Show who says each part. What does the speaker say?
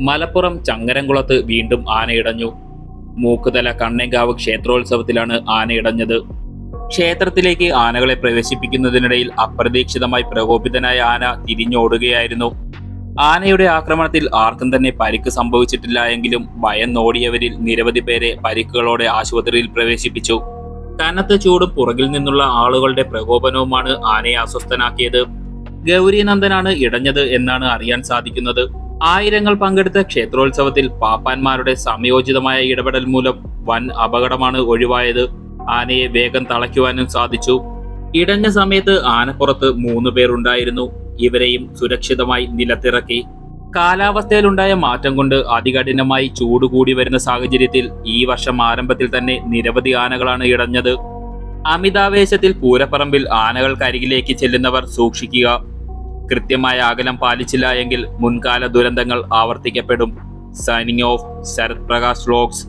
Speaker 1: മലപ്പുറം ചങ്ങരംകുളത്ത് വീണ്ടും ആനയിടഞ്ഞു. മൂക്കുതല കണ്ണേങ്കാവ് ക്ഷേത്രോത്സവത്തിലാണ് ആനയിടഞ്ഞത്. ക്ഷേത്രത്തിലേക്ക് ആനകളെ പ്രവേശിപ്പിക്കുന്നതിനിടയിൽ അപ്രതീക്ഷിതമായി പ്രകോപിതനായ ആന തിരിഞ്ഞോടുകയായിരുന്നു. ആനയുടെ ആക്രമണത്തിൽ ആർക്കും തന്നെ പരിക്ക് സംഭവിച്ചിട്ടില്ല എങ്കിലും ഭയം നോടിയവരിൽ നിരവധി പേരെ പരിക്കുകളോടെ ആശുപത്രിയിൽ പ്രവേശിപ്പിച്ചു. കനത്ത ചൂടും പുറകിൽ നിന്നുള്ള ആളുകളുടെ പ്രകോപനവുമാണ് ആനയെ അസ്വസ്ഥനാക്കിയത്. ഗൗരീനന്ദനാണ് ഇടഞ്ഞത് എന്നാണ് അറിയാൻ സാധിക്കുന്നത്. ആയിരങ്ങൾ പങ്കെടുത്ത ക്ഷേത്രോത്സവത്തിൽ പാപ്പാന്മാരുടെ സമയോചിതമായ ഇടപെടൽ മൂലം വൻ അപകടമാണ് ഒഴിവായത്. ആനയെ വേഗം തളയ്ക്കുവാനും സാധിച്ചു. ഇടഞ്ഞ സമയത്ത് ആനപ്പുറത്ത് മൂന്ന് പേരുണ്ടായിരുന്നു. ഇവരെയും സുരക്ഷിതമായി നിലത്തിറക്കി. കാലാവസ്ഥയിലുണ്ടായ മാറ്റം കൊണ്ട് അതികഠിനമായി ചൂട് കൂടി വരുന്ന സാഹചര്യത്തിൽ ഈ വർഷം ആരംഭത്തിൽ തന്നെ നിരവധി ആനകളാണ് ഇടഞ്ഞത്. അമിതാവേശത്തിൽ പൂരപ്പറമ്പിൽ ആനകൾക്കരികിലേക്ക് ചെല്ലുന്നവർ സൂക്ഷിക്കുക. കൃത്യമായ അകലം പാലിച്ചില്ല എങ്കിൽ മുൻകാല ദുരന്തങ്ങൾ ആവർത്തിക്കപ്പെടും. Signing off Sharath Prakash vlogs